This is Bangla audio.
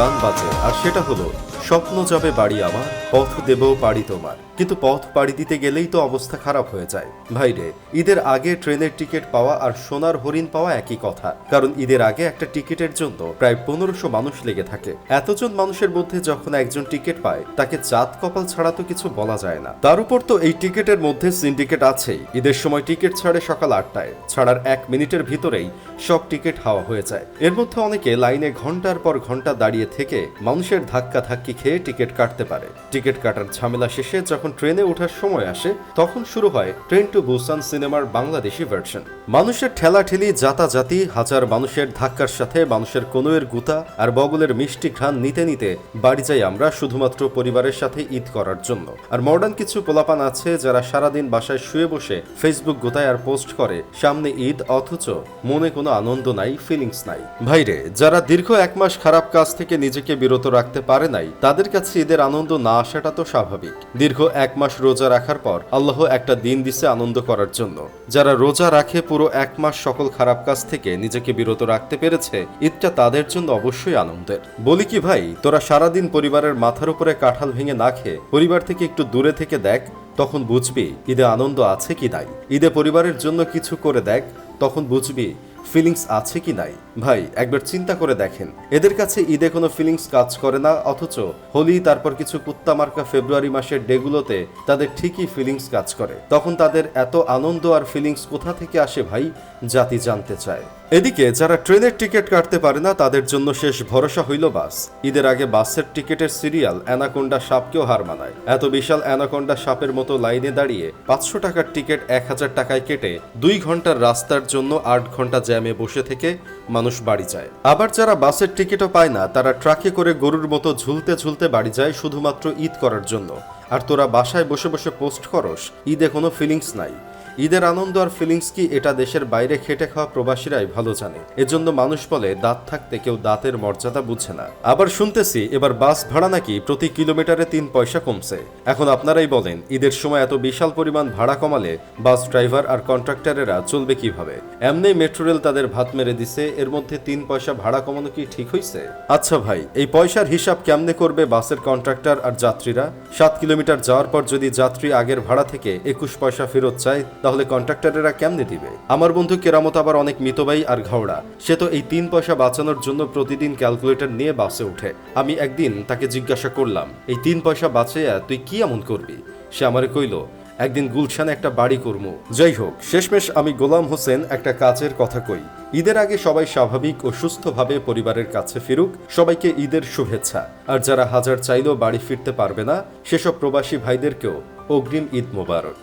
গান বাজে আর সেটা হলো স্বপ্ন যাবে বাড়ি আমার, পথ দেব পাড়ি তোমার। কিন্তু পথ পাড়ি দিতে গেলেই তো অবস্থা খারাপ হয়ে যায়। ভাইরে ঈদের আগে ট্রেনের টিকিট পাওয়া আর সোনার হরিণ পাওয়া একই কথা। কারণ ঈদের আগে একটা টিকিটের জন্য প্রায় পনেরোশো মানুষ লেগে থাকে। এতজন মানুষের মধ্যে যখন একজন টিকিট পায়, তাকে চাঁদ কপাল ছাড়া তো কিছু বলা যায় না। তার উপর তো এই টিকিটের মধ্যে সিন্ডিকেট আছেই। ঈদের সময় টিকিট ছাড়ে সকাল আটটায়। ছাড়ার এক মিনিটের ভিতরেই সব টিকিট হাওয়া হয়ে যায়। এর মধ্যে অনেকে লাইনে ঘণ্টার পর ঘণ্টা দাঁড়িয়ে থেকে মানুষের ধাক্কা ধাক্কি খেয়ে টিকিট কাটতে পারে। টিকিট কাটার ঝামেলা শেষে যখন ট্রেনে ওঠার সময় আসে, তখন শুরু হয় ট্রেন টু বুসান সিনেমার বাংলাদেশি ভার্সন মানুষের ঠেলাঠেলি, জাতাজাতি, হাজার মানুষের ধাক্কার সাথে মানুষের কনুয়ের গুতা আর বগলের মিষ্টি ঘ্রাণ নিতে নিতে বাড়ি যাই আমরা শুধুমাত্র পরিবারের সাথে ঈদ করার জন্য। আর মডার্ন কিছু পোলাপান আছে যারা সারাদিন বাসায় শুয়ে বসে ফেসবুক গোতায় আর পোস্ট করে, সামনে ঈদ অথচ মনে কোনো আনন্দ নাই ফিলিংস নাই। ভাইরে, যারা দীর্ঘ এক মাস খারাপ কাজ থেকে নিজেকে বিরত রাখতে পারে নাই তাদের কাছে ঈদের আনন্দ না আসাটা তো স্বাভাবিক। দীর্ঘ এক মাস রোজা রাখার পর আল্লাহ একটা দিন দিছে আনন্দ করার জন্য। যারা রোজা রাখে পুরো এক মাস সকল খারাপ কাজ থেকে নিজেকে বিরত রাখতে পেরেছে, ঈদটা তাদের জন্য অবশ্যই আনন্দের। বলি কি ভাই, তোরা সারাদিন পরিবারের মাথার উপরে কাঁঠাল ভেঙে না খেয়ে পরিবার থেকে একটু দূরে থেকে দেখ, তখন বুঝবি ঈদে আনন্দ আছে কি নাই। ঈদে পরিবারের জন্য কিছু করে দেখ, তখন বুঝবি ফিলিংস আছে কি নাই? ভাই, একবার চিন্তা করে দেখেন। এদের কাছে ঈদে কোনো ফিলিংস কাজ করে না, অথচ হোলি, তারপর কিছু কুত্তা মার্কা ফেব্রুয়ারি মাসের ডেগুলোতে তাদের ঠিকই ফিলিংস কাজ করে। তখন তাদের এত আনন্দ আর ফিলিংস কোথা থেকে আসে ভাই? জাতি জানতে চায়। এদিকে, যারা ট্রেনের টিকিট কাটতে পারে না, তাদের জন্য শেষ ভরসা হইল বাস। ঈদের আগে বাসের টিকিটের সিরিয়াল অ্যানাকোন্ডা সাপকেও হার মানায়। এত বিশাল অ্যানাকোন্ডা সাপের মতো লাইনে দাঁড়িয়ে পাঁচশো টাকার টিকিট এক হাজার টাকায় কেটে দুই ঘণ্টার রাস্তার জন্য আট ঘণ্টা জ্যামে বসে থেকে মানুষ বাড়ি যায়। আবার যারা বাসের টিকিটও পায় না, তারা ট্রাকে করে গরুর মতো ঝুলতে ঝুলতে বাড়ি যায় শুধুমাত্র ঈদ করার জন্য। আর তোরা বাসায় বসে বসে পোস্ট করস, ঈদে কোনো ফিলিংস নাই। ঈদের আনন্দ আর ফিলিংস কি এটা দেশের বাইরে খেটে খাওয়া প্রবাসীরাই ভালো জানে। এজন্য মানুষ বলে, দাঁত থাকতে কেউ দাঁতের মর্যাদা বুঝে না। আবার শুনতেছি, এবার বাস ভাড়া নাকি প্রতি কিলোমিটারে তিন পয়সা কমছে। এখন আপনারাই বলেন, ঈদের সময় এত বিশাল পরিমাণ ভাড়া কমালে বাস ড্রাইভার আর কন্ট্রাক্টরেরা চলবে কীভাবে? এমনি মেট্রো রেল তাদের ভাত মেরে দিছে, এর মধ্যে তিন পয়সা ভাড়া কমানো কি ঠিক হইছে? আচ্ছা ভাই, এই পয়সার হিসাব কেমনে করবে বাসের কন্ট্রাক্টর আর যাত্রীরা? সাত কিলোমিটার যাওয়ার পর যদি যাত্রী আগের ভাড়া থেকে একুশ পয়সা ফেরত চায় তাহলে কন্ট্রাক্টরেরা কেমনে দিবে? আমার বন্ধু কেরামত আবার অনেক মিতবাই আর ঘাওড়া। সে তো এই তিন পয়সা বাঁচানোর জন্য প্রতিদিন ক্যালকুলেটর নিয়ে বাসে ওঠে। আমি একদিন তাকে জিজ্ঞাসা করলাম, এই তিন পয়সা বাঁচাইয়া তুই কি এমন করবি? সে আমারে কইল, একদিন গুলশানে একটা বাড়ি করমু। যাই হোক, শেষমেশ আমি গোলাম হোসেন একটা কাজের কথা কই। ঈদের আগে সবাই স্বাভাবিক ও সুস্থভাবে পরিবারের কাছে ফিরুক, সবাইকে ঈদের শুভেচ্ছা। আর যারা হাজার চাইলেও বাড়ি ফিরতে পারবে না, সেসব প্রবাসী ভাইদেরকেও অগ্রিম ঈদ মোবারক।